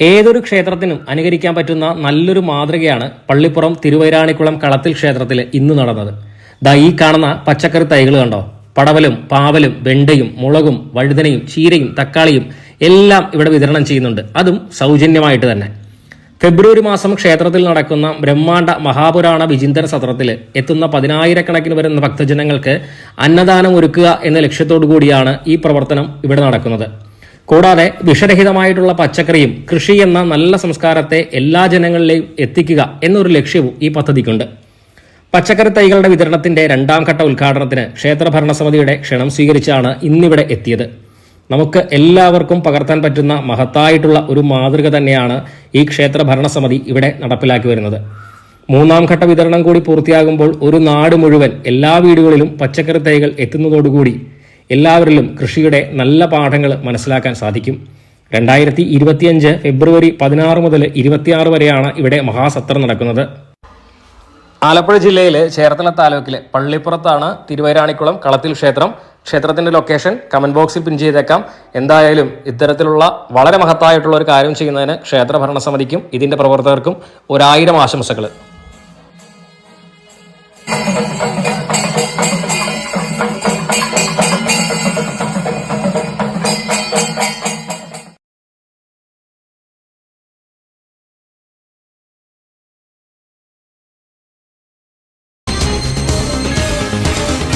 ഏതൊരു ക്ഷേത്രത്തിനും അനുകരിക്കാൻ പറ്റുന്ന നല്ലൊരു മാതൃകയാണ് പള്ളിപ്പുറം തിരുവൈരാണിക്കുളം കളത്തിൽ ക്ഷേത്രത്തിൽ ഇന്ന് നടന്നത്. ദാ ഈ കാണുന്ന പച്ചക്കറി തൈകൾ കണ്ടോ? പടവലും പാവലും വെണ്ടയും മുളകും വഴുതനയും ചീരയും തക്കാളിയും എല്ലാം ഇവിടെ വിതരണം ചെയ്യുന്നുണ്ട്. അതും സൗജന്യമായിട്ട് തന്നെ. ഫെബ്രുവരി മാസം ക്ഷേത്രത്തിൽ നടക്കുന്ന ബ്രഹ്മാണ്ട മഹാപുരാണ വിചിന്തന സത്രത്തിൽ എത്തുന്ന പതിനായിരക്കണക്കിന് വരുന്ന ഭക്തജനങ്ങൾക്ക് അന്നദാനം ഒരുക്കുക എന്ന ലക്ഷ്യത്തോടു കൂടിയാണ് ഈ പ്രവർത്തനം ഇവിടെ നടക്കുന്നത്. കൂടാതെ വിഷരഹിതമായിട്ടുള്ള പച്ചക്കറിയും കൃഷി എന്ന നല്ല സംസ്കാരത്തെ എല്ലാ ജനങ്ങളിലെയും എത്തിക്കുക എന്നൊരു ലക്ഷ്യവും ഈ പദ്ധതിക്കുണ്ട്. പച്ചക്കറി തൈകളുടെ വിതരണത്തിന്റെ രണ്ടാം ഘട്ട ഉദ്ഘാടനത്തിന് ക്ഷേത്ര ഭരണസമിതിയുടെ ക്ഷണം സ്വീകരിച്ചാണ് ഇന്നിവിടെ എത്തിയത്. നമുക്ക് എല്ലാവർക്കും പകർത്താൻ പറ്റുന്ന മഹത്തായിട്ടുള്ള ഒരു മാതൃക തന്നെയാണ് ഈ ക്ഷേത്ര ഭരണസമിതി ഇവിടെ നടപ്പിലാക്കി വരുന്നത്. മൂന്നാം ഘട്ട വിതരണം കൂടി പൂർത്തിയാകുമ്പോൾ ഒരു നാട് മുഴുവൻ എല്ലാ വീടുകളിലും പച്ചക്കറി തൈകൾ എത്തുന്നതോടുകൂടി എല്ലാവരിലും കൃഷിയുടെ നല്ല പാഠങ്ങൾ മനസ്സിലാക്കാൻ സാധിക്കും. രണ്ടായിരത്തി ഇരുപത്തിയഞ്ച് ഫെബ്രുവരി പതിനാറ് മുതൽ ഇരുപത്തിയാറ് വരെയാണ് ഇവിടെ മഹാസത്ര നടക്കുന്നത്. ആലപ്പുഴ ജില്ലയിലെ ചേർത്തല താലൂക്കിലെ പള്ളിപ്പുറത്താണ് തിരുവൈരാണിക്കുളം കളത്തിൽ ക്ഷേത്രം. ക്ഷേത്രത്തിന്റെ ലൊക്കേഷൻ കമന്റ് ബോക്സിൽ പിൻ ചെയ്തേക്കാം. എന്തായാലും ഇത്തരത്തിലുള്ള വളരെ മഹത്തായിട്ടുള്ള ഒരു കാര്യം ചെയ്യുന്നതിന് ക്ഷേത്ര ഭരണസമിതിക്കും ഇതിന്റെ പ്രവർത്തകർക്കും ഒരായിരം ആശംസകൾ